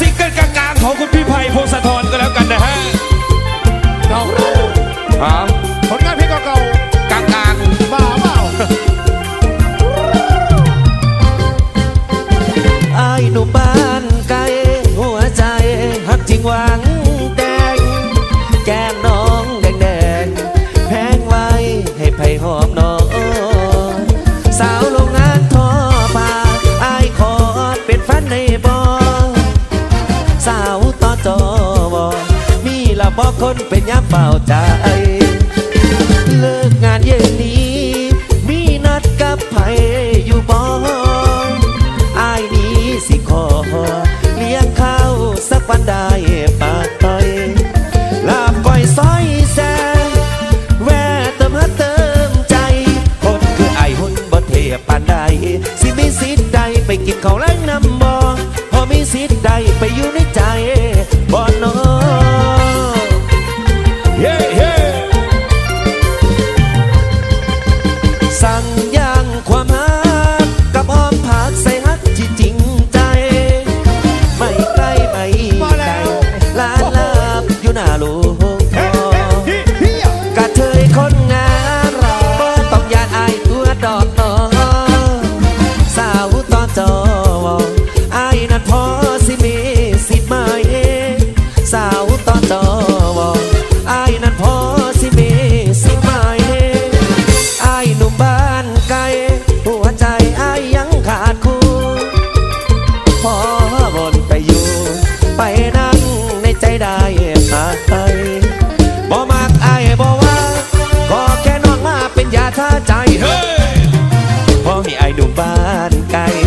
ซิงเกิลกลางๆของคุณพี่ บอกคนเป็นยามเฝ้าใจ เลิกงานเย็นนี้ มีนัดกับไผอยู่บ่อายนี้สิขอ เลี้ยงข้าวสักวันได้ปากต่อย ลาบก้อยซอยแซงแวะเติมฮัดเติมใจคนคือไอายหุ่นบ่เทียปานใดสิมีสิทธิ์ใดไปกินข้าวแล้งนำบ่พอมีสิทธิ์ใดไปอยู่ในใจบ่นอ ดอกสาวตอนจอไอ้นั้นพอสิมีสิไหมสาวตอนจอไอ้นั้นพอสิมีสิไหมไอ้หนุ่มบ้านไกลหัวใจอายยังขาดคู่พอบนไปอยู่ ไปนั่งในใจได้ปะ em.